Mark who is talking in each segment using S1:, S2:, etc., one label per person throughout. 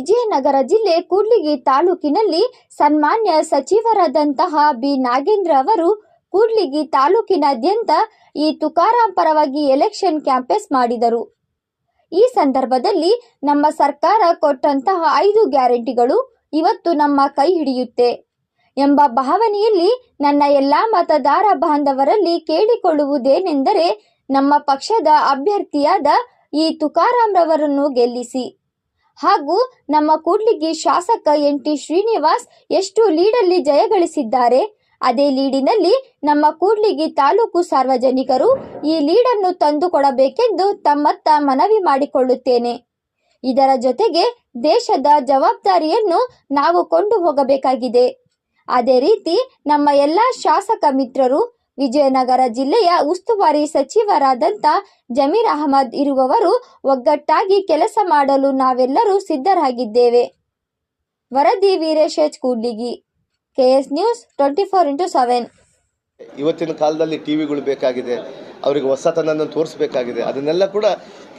S1: ವಿಜಯನಗರ ಜಿಲ್ಲೆ ಕೂಡ್ಲಿಗಿ ತಾಲೂಕಿನಲ್ಲಿ ಸನ್ಮಾನ್ಯ ಸಚಿವರಾದಂತಹ ಬಿ. ನಾಗೇಂದ್ರ ಅವರು ಕೂಡ್ಲಿಗಿ ತಾಲೂಕಿನಾದ್ಯಂತ ಈ ತುಕಾರಾಂ ಪರವಾಗಿ ಎಲೆಕ್ಷನ್ ಕ್ಯಾಂಪೇಸ್ ಮಾಡಿದರು. ಈ ಸಂದರ್ಭದಲ್ಲಿ ನಮ್ಮ ಸರ್ಕಾರ ಕೊಟ್ಟಂತಹ ಐದು ಗ್ಯಾರಂಟಿಗಳು ಇವತ್ತು ನಮ್ಮ ಕೈ ಹಿಡಿಯುತ್ತೆ ಎಂಬ ಭಾವನೆಯಲ್ಲಿ ನನ್ನ ಎಲ್ಲಾ ಮತದಾರ ಬಾಂಧವರಲ್ಲಿ ಕೇಳಿಕೊಳ್ಳುವುದೇನೆಂದರೆ ನಮ್ಮ ಪಕ್ಷದ ಅಭ್ಯರ್ಥಿಯಾದ ಈ ತುಕಾರಾಂರವರನ್ನು ಗೆಲ್ಲಿಸಿ. ಹಾಗೂ ನಮ್ಮ ಕೂಡ್ಲಿಗಿ ಶಾಸಕ ಎನ್ ಟಿ ಶ್ರೀನಿವಾಸ್ ಎಷ್ಟು ಲೀಡಲ್ಲಿ ಜಯಗಳಿಸಿದ್ದಾರೆ ಅದೇ ಲೀಡಿನಲ್ಲಿ ನಮ್ಮ ಕೂಡ್ಲಿಗಿ ತಾಲೂಕು ಸಾರ್ವಜನಿಕರು ಈ ಲೀಡನ್ನು ತಂದುಕೊಡಬೇಕೆಂದು ತಮ್ಮತ್ತ ಮನವಿ ಮಾಡಿಕೊಳ್ಳುತ್ತೇನೆ. ಇದರ ಜೊತೆಗೆ ದೇಶದ ಜವಾಬ್ದಾರಿಯನ್ನು ನಾವು ಕೊಂಡು ಹೋಗಬೇಕಾಗಿದೆ ಅದೇ ರೀತಿ ನಮ್ಮ ಎಲ್ಲ ಶಾಸಕ ಮಿತ್ರರು ವಿಜಯನಗರ ಜಿಲ್ಲೆಯ ಉಸ್ತುವಾರಿ ಸಚಿವರಾದಂಥ ಜಮೀರ್ ಅಹಮದ್ ಇರುವವರು ಒಗ್ಗಟ್ಟಾಗಿ ಕೆಲಸ ಮಾಡಲು ನಾವೆಲ್ಲರೂ ಸಿದ್ಧರಾಗಿದ್ದೇವೆ. ವರದಿ Veeresh H Kudligi, KS news twenty four into seven.
S2: ಇವತ್ತಿನ ಕಾಲದಲ್ಲಿ ಟಿ ವಿಗಳು ಬೇಕಾಗಿದೆ, ಅವರಿಗೆ ಹೊಸತನನ್ನು ತೋರಿಸಬೇಕಾಗಿದೆ. ಅದನ್ನೆಲ್ಲ ಕೂಡ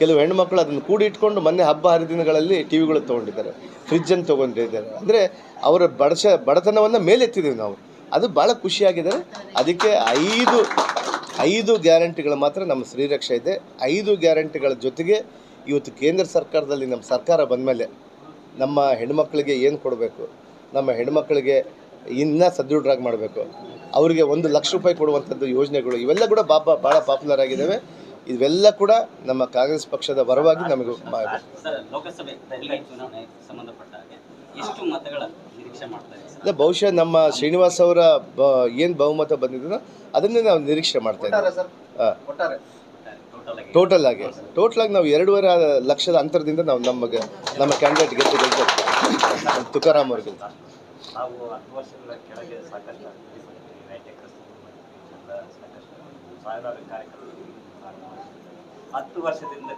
S2: ಕೆಲವು ಹೆಣ್ಮಕ್ಳು ಅದನ್ನು ಕೂಡಿ ಇಟ್ಕೊಂಡು ಮೊನ್ನೆ ಹಬ್ಬ ಹರಿದಿನಗಳಲ್ಲಿ ಟಿ ವಿಗಳು ತೊಗೊಂಡಿದ್ದಾರೆ. ಫ್ರಿಜ್ಜನ್ನು ತಗೊಂಡಿದ್ದಾರೆ. ಅಂದರೆ ಅವರ ಬಡಶ, ಬಡತನವನ್ನು ಮೇಲೆತ್ತಿದ್ದೀವಿ ನಾವು. ಅದು ಭಾಳ ಖುಷಿಯಾಗಿದೆ. ಅದಕ್ಕೆ ಐದು ಐದು ಗ್ಯಾರಂಟಿಗಳು ಮಾತ್ರ ನಮ್ಮ ಶ್ರೀರಕ್ಷೆ ಇದೆ. ಐದು ಗ್ಯಾರಂಟಿಗಳ ಜೊತೆಗೆ ಇವತ್ತು ಕೇಂದ್ರ ಸರ್ಕಾರದಲ್ಲಿ ನಮ್ಮ ಸರ್ಕಾರ ಬಂದ ಮೇಲೆ ನಮ್ಮ ಹೆಣ್ಮಕ್ಳಿಗೆ ಏನು ಕೊಡಬೇಕು? ನಮ್ಮ ಹೆಣ್ಮಕ್ಳಿಗೆ ಇನ್ನೂ ಸದೃಢರಾಗಿ ಮಾಡಬೇಕು. ಅವರಿಗೆ ಒಂದು ಲಕ್ಷ ರೂಪಾಯಿ ಕೊಡುವಂಥದ್ದು ಯೋಜನೆಗಳು ಇವೆಲ್ಲ ಕೂಡ ಬಾಪ ಭಾಳ ಪಾಪ್ಯುಲರ್ ಆಗಿದ್ದಾವೆ ಇವೆಲ್ಲ ಕೂಡ ನಮ್ಮ ಕಾಂಗ್ರೆಸ್ ಪಕ್ಷದ ಪರವಾಗಿ ನಮಗೆ ಇಲ್ಲ ಬಹುಶಃ ನಮ್ಮ ಶ್ರೀನಿವಾಸ್ ಅವರ ಬ ಏನು ಬಹುಮತ ಬಂದಿದ್ರು ಅದನ್ನೇ ನಾವು ನಿರೀಕ್ಷೆ ಮಾಡ್ತಾ ಇದ್ದೀವಿ.
S3: ಟೋಟಲ್ ಆಗಿ.
S2: ಟೋಟಲ್ ಆಗಿ. ಟೋಟಲ್ ಆಗಿ ನಾವು ಎರಡೂವರೆ ಲಕ್ಷದ ಅಂತರದಿಂದ ನಾವು ನಮಗೆ ನಮ್ಮ ಕ್ಯಾಂಡಿಡೇಟ್ ಗೆದ್ದು ತುಕಾರಾಮ್ ಅವ್ರಿಗೆ.
S3: ಹತ್ತು ವರ್ಷದಿಂದ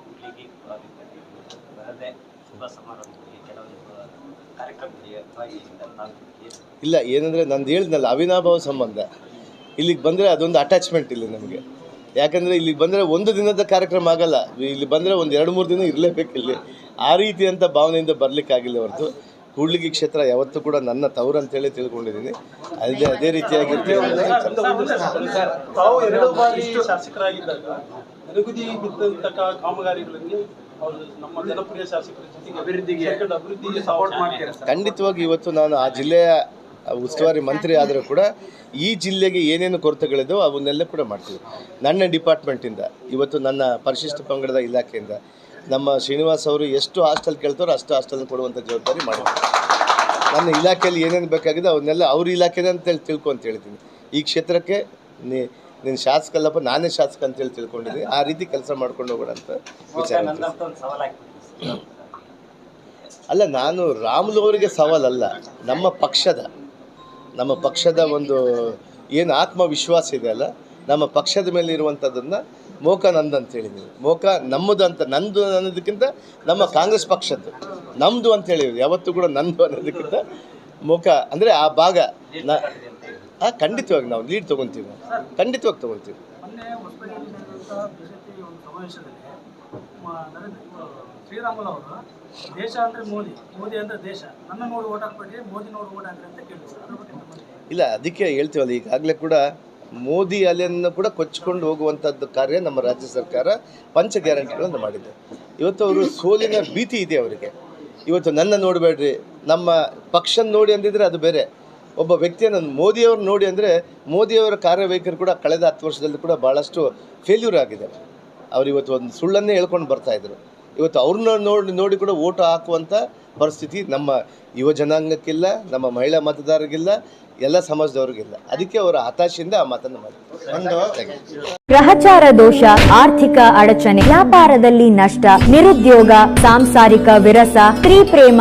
S2: ಇಲ್ಲ ಏನಂದರೆ ನಂದು ಹೇಳಿದ್ನಲ್ಲ ಅವಿನಾಭಾವ ಸಂಬಂಧ. ಇಲ್ಲಿಗೆ ಬಂದರೆ ಅದೊಂದು ಅಟ್ಯಾಚ್ಮೆಂಟ್ ಇಲ್ಲಿ ನಮಗೆ. ಯಾಕಂದರೆ ಇಲ್ಲಿಗೆ ಬಂದರೆ ಒಂದು ದಿನದ ಕಾರ್ಯಕ್ರಮ ಆಗಲ್ಲ. ಇಲ್ಲಿ ಬಂದರೆ ಒಂದು ಎರಡು ಮೂರು ದಿನ ಇರಲೇಬೇಕು ಇಲ್ಲಿ. ಆ ರೀತಿ ಅಂತ ಭಾವನೆಯಿಂದ ಬರಲಿಕ್ಕಾಗಿಲ್ಲ ಹೊರತು. ಕೂಡ್ಲಿಗಿ ಕ್ಷೇತ್ರ ಯಾವತ್ತೂ ಕೂಡ ನನ್ನ ತವರು ಅಂತೇಳಿ ತಿಳ್ಕೊಂಡಿದ್ದೀನಿ. ಅದೇ ಅದೇ ರೀತಿಯಾಗಿ
S4: ತಾವು ಎರಡು ಬಾರಿ ಶಾಸಕರಾಗಿದ್ದಾಗ ನಮ್ಮ ಜನಪ್ರಿಯ ಶಾಸಕರ ಜೊತೆಗೆ ಅಭಿವೃದ್ಧಿಗೆ ಅಭಿವೃದ್ಧಿಗೆ ಸಪೋರ್ಟ್ ಮಾಡ್ತೀರಾ
S2: ಖಂಡಿತವಾಗಿ ಇವತ್ತು ನಾನು ಆ ಜಿಲ್ಲೆಯ ಉಸ್ತುವಾರಿ ಮಂತ್ರಿ ಆದರೂ ಕೂಡ ಈ ಜಿಲ್ಲೆಗೆ ಏನೇನು ಕೊರತೆಗಳಿದ್ದೋ ಅವನ್ನೆಲ್ಲ ಕೂಡ ಮಾಡ್ತೀವಿ. ನನ್ನ ಡಿಪಾರ್ಟ್ಮೆಂಟಿಂದ ಇವತ್ತು ನನ್ನ ಪರಿಶಿಷ್ಟ ಪಂಗಡದ ಇಲಾಖೆಯಿಂದ ನಮ್ಮ ಶ್ರೀನಿವಾಸ್ ಅವರು ಎಷ್ಟು ಹಾಸ್ಟೆಲ್ ಕೇಳ್ತಾರೋ ಅಷ್ಟು ಹಾಸ್ಟೆಲ್ ಕೊಡುವಂಥ ಜವಾಬ್ದಾರಿ ಮಾಡಿದ್ರು. ನನ್ನ ಇಲಾಖೆಯಲ್ಲಿ ಏನೇನು ಬೇಕಾಗಿದೆ ಅವನ್ನೆಲ್ಲ ಅವ್ರ ಇಲಾಖೆನೇ ಅಂತೇಳಿ ತಿಳ್ಕೊ ಅಂತ ಹೇಳ್ತೀನಿ ಈ ಕ್ಷೇತ್ರಕ್ಕೆ ನೀ ನೀನು ಶಾಸಕಲ್ಲಪ್ಪ ನಾನೇ ಶಾಸಕ ಅಂತೇಳಿ ತಿಳ್ಕೊಂಡಿದ್ದೀನಿ ಆ ರೀತಿ ಕೆಲಸ ಮಾಡ್ಕೊಂಡು ಹೋಗೋಣ ಅಂತ ವಿಚಾರ ಅಲ್ಲ ನಾನು ರಾಮುಲು ಅವರಿಗೆ ಸವಾಲಲ್ಲ ನಮ್ಮ ಪಕ್ಷದ ನಮ್ಮ ಪಕ್ಷದ ಒಂದು ಏನು ಆತ್ಮವಿಶ್ವಾಸ ಇದೆ ಅಲ್ಲ ನಮ್ಮ ಪಕ್ಷದ ಮೇಲೆ ಇರುವಂಥದ್ದನ್ನು ಮೋಕ ನಂದು ಅಂತ ಹೇಳಿದ್ದೀನಿ ಮೋಕ ನಮ್ಮದು ಅಂತ ನಂದು ಅನ್ನೋದಕ್ಕಿಂತ ನಮ್ಮ ಕಾಂಗ್ರೆಸ್ ಪಕ್ಷದ್ದು ನಮ್ಮದು ಅಂತ ಹೇಳಿದ್ವಿ ಯಾವತ್ತೂ ಕೂಡ ನಂದು ಅನ್ನೋದಕ್ಕಿಂತ ಮೋಕ ಅಂದರೆ ಆ ಭಾಗ ನಾ ಹಾಂ ಖಂಡಿತವಾಗಿ ನಾವು ಲೀಡ್ ತೊಗೊತೀವಿ ಖಂಡಿತವಾಗಿ ತಗೊಂತೀವಿ
S4: ಮೊನ್ನೆ ಹೊಸಪೇಟೆಯಲ್ಲಿ ನಡೆದಂತಹ ಬಿಜೆಪಿ ಒಂದು ಸಮಾವೇಶದಲ್ಲಿ ಮ- ನರೇಂದ್ರ ಇವರು ಶ್ರೀರಾಮುಲು ಅವರು ದೇಶ ಅಂದ್ರೆ ಮೋದಿ ಮೋದಿ ಅಂದ್ರೆ ದೇಶ ನನ್ನ ನೋಡಿ ಓಟ್ ಹಾಕ್ಬೇಡಿ ಮೋದಿ ನೋಡಿ ಓಟ್ ಹಾಕ್ರಿ ಅಂತ ಕೇಳಿದ್ರು. ಸರ್ ಅದ್ರ ಬಗ್ಗೆ ನಿಮ್ಮ ಅಭಿಪ್ರಾಯ?
S2: ಇಲ್ಲ ಅದಕ್ಕೆ ಹೇಳ್ತೀವಲ್ಲ ಈಗಾಗಲೇ ಕೂಡ ಮೋದಿ ಅಲೆಯನ್ನು ಕೂಡ ಕೊಚ್ಚಿಕೊಂಡು ಹೋಗುವಂಥದ್ದು ಕಾರ್ಯ ನಮ್ಮ ರಾಜ್ಯ ಸರ್ಕಾರ ಪಂಚ ಗ್ಯಾರಂಟಿಗಳನ್ನು ಮಾಡಿದೆ. ಇವತ್ತು ಅವರು ಸೋಲಿನ ಭೀತಿ ಇದೆ ಅವರಿಗೆ. ಇವತ್ತು ನನ್ನ ನೋಡಬೇಡ್ರಿ ನಮ್ಮ ಪಕ್ಷ ನೋಡಿ ಅಂದಿದ್ರೆ ಅದು ಬೇರೆ. ಒಬ್ಬ ವ್ಯಕ್ತಿಯನ್ನು ಮೋದಿಯವ್ರು ನೋಡಿ ಅಂದರೆ ಮೋದಿಯವರ ಕಾರ್ಯವೈಖರಿ ಕೂಡ ಕಳೆದ ಹತ್ತು ವರ್ಷದಲ್ಲಿ ಕೂಡ ಭಾಳಷ್ಟು ಫೇಲ್ಯೂರ್ ಆಗಿದೆ. ಅವರು ಇವತ್ತು ಒಂದು ಸುಳ್ಳನ್ನೇ ಹೇಳ್ಕೊಂಡು ಬರ್ತಾಯಿದ್ರು ಇವತ್ತು ಅವ್ರನ್ನ ನೋಡಿ ನೋಡಿ ಕೂಡ ಓಟು ಹಾಕುವಂಥ ಪರಿಸ್ಥಿತಿ ನಮ್ಮ ಯುವ ಜನಾಂಗಕ್ಕಿಲ್ಲ ನಮ್ಮ ಮಹಿಳಾ ಮತದಾರರಿಗಿಲ್ಲ ಎಲ್ಲ ಸಮಾಜದವ್ರಿಗಿಲ್ಲ. ಅದಕ್ಕೆ ಅವರ ಹತಾಶೆಯಿಂದ ಆ ಮಾತನ್ನು ಮಾಡಿ
S5: ಗ್ರಹಚಾರ ದೋಷ ಆರ್ಥಿಕ ಅಡಚಣೆ ವ್ಯಾಪಾರದಲ್ಲಿ ನಷ್ಟ ನಿರುದ್ಯೋಗ ಸಾಂಸಾರಿಕ ವಿರಸ ಸ್ತ್ರೀ ಪ್ರೇಮ